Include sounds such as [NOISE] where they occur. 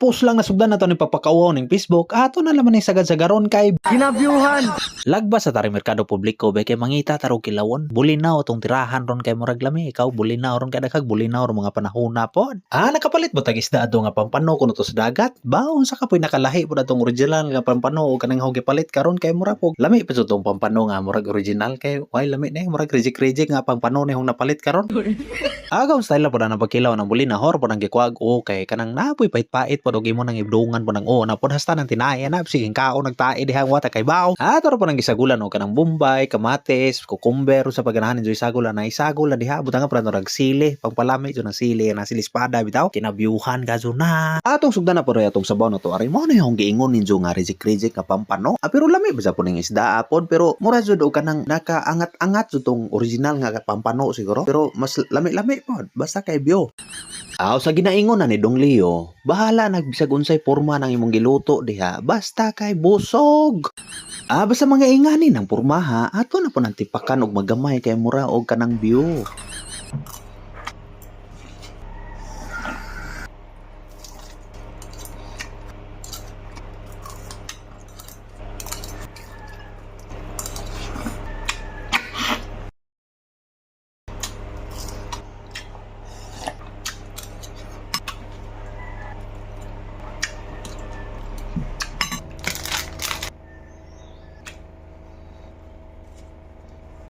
post lang nasugdan na to ni papakauaw ning Facebook ato na laman ni sagad sa garon kay Ginabyuhan! Lagbas sa tari merkado publiko be kay mangita tarog kilawon. Bulinaw tong tirahan ron kay murag lami ikaw bulinaw ron kay daghag bulinaw ron mga panahona pod. Ah nakapalit mo tag isda ato nga pampano kuno to sa dagat. Baon sa kapoy nakalahi pod atong original nga pampano o kanang hogi palit karon kay mura pog lami pa tong pampano nga murag original kay why lami na murag reject reject nga pampano ni hong napalit karon. [LAUGHS] Agaw style po na pagkilaw ng buli na hor po nang gikwag o kay kanang napoy pait-pait po og imo nang ibdungan po nang o na pod hasta nang tinaya na sige kao nagtae diha ang wata kay baw. Ato ra po nang gisagulan o kanang bombay, kamates, kukumber sa pagganahan enjoy sagulan na isagulan diha butang pa nang sili pangpalami jo ng sili na sili espada bitaw kinabyuhan gazo na. Atong sugdan na po rin atong sabaw na to ari mo na yung giingon ninyo nga reject nga pampano. Ah, pero lami ba po ning isda apod pero mura jud og kanang nakaangat-angat jud original nga pampano siguro pero mas lami-lami pod basta kay bio. Aw sa ginaingon na ni Dong Leo, bahala nagbisag unsay porma ng imong giluto diha, basta kay busog. Ah, basta mga ingani ng pormaha, ato na po nang tipakan og magamay kay mura og kanang view.